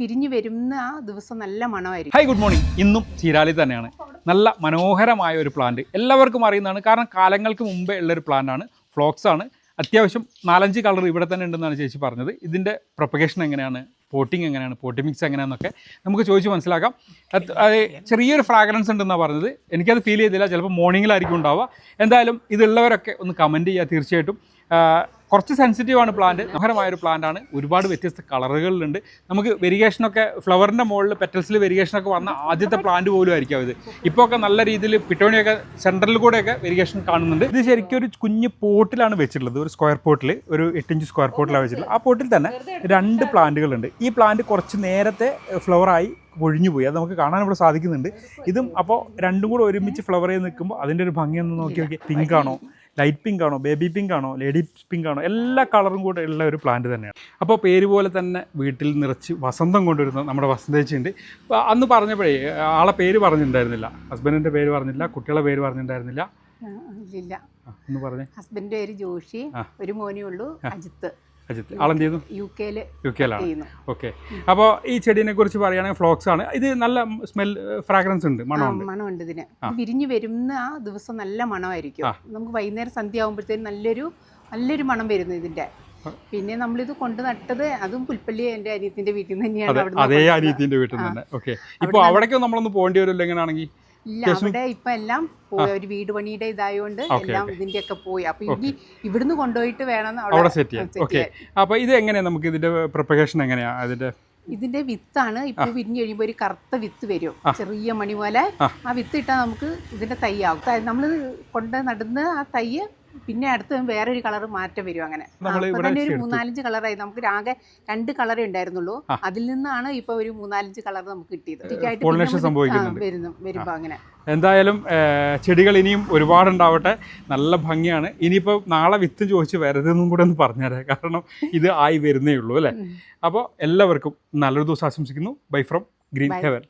വിരിഞ്ഞു വരുന്ന ആ ദിവസം നല്ല മണമായിരിക്കും. ഹൈ ഗുഡ് മോർണിംഗ് ഇന്നും ചീരാലി തന്നെയാണ്. നല്ല മനോഹരമായ ഒരു പ്ലാന്റ് എല്ലാവർക്കും അറിയുന്നതാണ്. കാരണം കാലങ്ങൾക്ക് മുമ്പേ ഉള്ളൊരു ആണ്. ഫ്ലോക്സ് ആണ്. അത്യാവശ്യം നാലഞ്ച് കളർ ഇവിടെ തന്നെ ഉണ്ടെന്നാണ് ചേച്ചി പറഞ്ഞത്. ഇതിന്റെ പ്രൊപ്പഗേഷൻ എങ്ങനെയാണ്? പോട്ടിങ് എങ്ങനെയാണ്? പോട്ടി മിക്സ് എങ്ങനെയാണെന്നൊക്കെ നമുക്ക് ചോദിച്ച് മനസ്സിലാക്കാം. ചെറിയൊരു ഫ്രാഗ്രൻസ് ഉണ്ടെന്നാണ് പറഞ്ഞത്. എനിക്കത് ഫീൽ ചെയ്തില്ല. ചിലപ്പോൾ മോർണിംഗിലായിരിക്കും ഉണ്ടാവുക. എന്തായാലും ഇതുള്ളവരൊക്കെ ഒന്ന് കമന്റ് ചെയ്യുക തീർച്ചയായിട്ടും. കുറച്ച് സെൻസിറ്റീവ് ആണ് പ്ലാന്റ് മനോഹരമായ ഒരു പ്ലാന്റ് ആണ്. ഒരുപാട് വ്യത്യസ്ത കളറുകളിലുണ്ട് നമുക്ക് വെരിഗേഷനൊക്കെ ഫ്ലവറിന്റെ മുകളിൽ പെറ്റൽസിൽ വെരിഗേഷനൊക്കെ വന്ന ആദ്യത്തെ പ്ലാന്റ് പോലും ആയിരിക്കും ഇത്. ഇപ്പോൾ ഒക്കെ നല്ല രീതിയിൽ പിട്ടോണിയൊക്കെ സെൻട്രലിൽ കൂടെയൊക്കെ വെരിഗേഷൻ കാണുന്നുണ്ട്. ഇത് ശരിക്കും ഒരു കുഞ്ഞ് പോട്ടിലാണ് വെച്ചിട്ടുള്ളത്. ഒരു സ്ക്വയർ പോട്ടിൽ ഒരു എട്ടിഞ്ച് സ്ക്വയർ പോട്ടിലാണ് വെച്ചിട്ടുള്ളത്. ആ പോട്ടിൽ തന്നെ രണ്ട് പ്ലാന്റുകളുണ്ട് ഈ പ്ലാന്റ് കുറച്ച് നേരത്തെ ഫ്ലവറായി ഒഴിഞ്ഞു പോയി. അത് നമുക്ക് കാണാൻ ഇവിടെ സാധിക്കുന്നുണ്ട്. ഇതും അപ്പോൾ രണ്ടും കൂടെ ഒരുമിച്ച് ഫ്ലവർ ചെയ്ത് നിൽക്കുമ്പോൾ അതിന്റെ ഒരു ഭംഗി ഒന്ന് നോക്കി നോക്കി പിങ്ക് ആണോ? ലൈറ്റ് പിങ്ക് ആണോ ബേബി പിങ്ക് ആണോ ലേഡി പിങ്ക് ആണോ എല്ലാ കളറും കൂടെ ഉള്ള ഒരു പ്ലാന്റ് തന്നെയാണ്. അപ്പോൾ പേര് പോലെ തന്നെ വീട്ടിൽ നിറച്ച് വസന്തം കൊണ്ടുവരുന്ന നമ്മുടെ വസന്തേച്ചിയുണ്ട്. അന്ന് പറഞ്ഞപ്പോഴേ ആളെ പേര് പറഞ്ഞിട്ടുണ്ടായിരുന്നില്ല. ഹസ്ബൻഡിന്റെ പേര് പറഞ്ഞില്ല കുട്ടികളെ പേര് പറഞ്ഞിട്ടുണ്ടായിരുന്നില്ല. ഇല്ല. ആ, ഒന്ന് പറഞ്ഞേ. ഹസ്ബൻഡ് പേര് ജോഷി ഒരു മോനേ ഉള്ളൂ അജിത്ത്. അജിത്ത് ആളെന്ത് ചെയ്തു യു കെയിൽ യു കെയിലാണ് ചെയ്യുന്നു. ഓക്കെ. അപ്പോൾ ഈ ചെടീനെ കുറിച്ച് പറയുകയാണെങ്കിൽ ഫ്ലോക്സ് ആണ്. ഇത് നല്ല സ്മെൽ ഫ്രാഗ്രൻസ് ഉണ്ട്. മണമുണ്ട്. മണമുണ്ട് ഇതിന്. ഇത് വിരിഞ്ഞു വരുന്ന ആ ദിവസം നല്ല മണമായിരിക്കും. നമുക്ക് വൈകുന്നേരം സന്ധ്യ ആകുമ്പോഴത്തേക്കും നല്ലൊരു നല്ലൊരു മണം വരുന്നു ഇതിന്റെ. പിന്നെ നമ്മളിത് കൊണ്ട് നട്ടത് അതും പുൽപ്പള്ളി എന്റെ അനിയത്തിന്റെ വീട്ടിൽ നിന്ന് തന്നെയാണ് അതെ. അനിയത്തിന്റെ വീട്ടിൽ നിന്ന് തന്നെ. ഓക്കെ. ഇപ്പോൾ അവിടേക്ക് നമ്മളൊന്ന് പോകേണ്ടി വരുമല്ലോ എങ്ങനെയാണെങ്കിൽ ഇല്ല അവിടെ ഇപ്പൊ എല്ലാം പോയി. ഒരു വീട് പണിയുടെ ഇതായോണ്ട് എല്ലാം ഇതിന്റെ ഒക്കെ പോയി. അപ്പൊ ഇനി ഇവിടുന്ന് കൊണ്ടുപോയിട്ട് വേണം അവിടെ സെറ്റ് ഓക്കെ. അപ്പോൾ ഇത് എങ്ങനെയാ? നമുക്ക് ഇതിന്റെ പ്രൊപ്പഗേഷൻ എങ്ങനെയാ? അതിന്റെ ഇതിന്റെ വിത്താണ് ഇപ്പൊ വിരിഞ്ഞു കഴിയുമ്പോൾ ഒരു കറുത്ത വിത്ത് വരും. ചെറിയ മണി പോലെ ആ. വിത്ത് ഇട്ടാൽ നമുക്ക് ഇതിന്റെ തൈ ആവും. നമ്മൾ കൊണ്ട് നടുന്ന ആ തൈ പിന്നെ അടുത്ത് വേറൊരു കളർ മാറ്റം വരും അങ്ങനെ. അപ്പൊ തന്നെ ഒരു മൂന്നാലഞ്ച് കളറായി. നമുക്ക് ആകെ രണ്ട് കളറേ ഉണ്ടായിരുന്നുള്ളൂ. അതിൽ നിന്നാണ് ഇപ്പൊ ഒരു മൂന്നാലഞ്ച് കളർ നമുക്ക് കിട്ടിയത്. വരുമ്പോ അങ്ങനെ. എന്തായാലും ചെടികൾ ഇനിയും ഒരുപാടുണ്ടാവട്ടെ. നല്ല ഭംഗിയാണ്. ഇനിയിപ്പോൾ നാളെ വിത്ത് ചോദിച്ച് വരരുതെന്നും കൂടെ ഒന്ന് പറഞ്ഞുതരാം. കാരണം ഇത് ആയി വരുന്നേ ഉള്ളൂ അല്ലേ? അപ്പോൾ എല്ലാവർക്കും നല്ലൊരു ദിവസം ആശംസിക്കുന്നു. Bye from green heaven